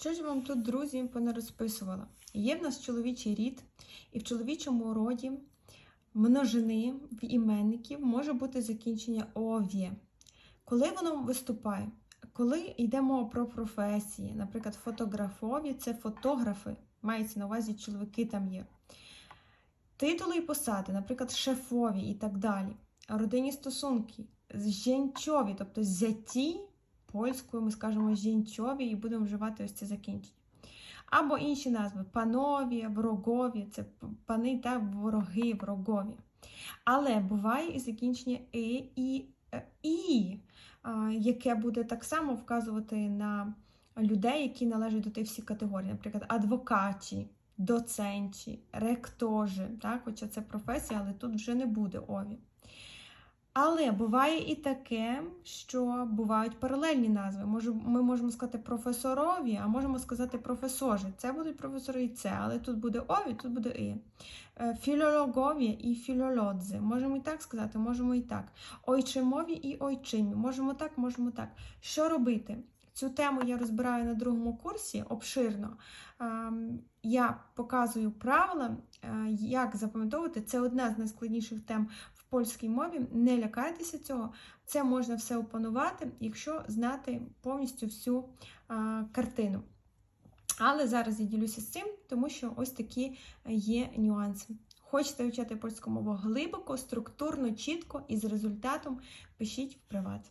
Що ж вам тут, друзі, понарозписувала? Є в нас чоловічий рід, і в чоловічому роді множини в іменників може бути закінчення ов'є. Коли воно виступає? Коли йде мова про професії, наприклад, фотографові це фотографи, мається на увазі чоловіки там є. Титули і посади, наприклад, шефові і так далі. Родинні стосунки, жінчові, тобто зяті, польською ми скажемо жінчові і будемо вживати ось це закінчення. Або інші назви панові, ворогові, це пани та вороги, ворогові. Але буває і закінчення і, і, е, і яке буде так само вказувати на людей, які належать до тих всіх категорій, наприклад, адвокаті, доценті, ректоржі, так, хоча це професія, але тут вже не буде ові. Але буває і таке, що бувають паралельні назви. Ми можемо сказати професорові, а можемо сказати професори. Це будуть професори і це, але тут буде ові, тут буде і. Е, Філологові і філолодзи. Можемо і так сказати, можемо і так. Ойчимові і ойчимі. Можемо так, можемо так. Що робити? Цю тему я розбираю на другому курсі обширно. Ем, Я показую правила, е, як запам'ятовувати. Це одна з найскладніших тем в польській мові. Не лякайтеся цього. Це можна все опанувати, якщо знати повністю всю картину. Але зараз я ділюся з цим, тому що ось такі є нюанси. Хочете вивчати польську мову глибоко, структурно, чітко і з результатом пишіть в приват.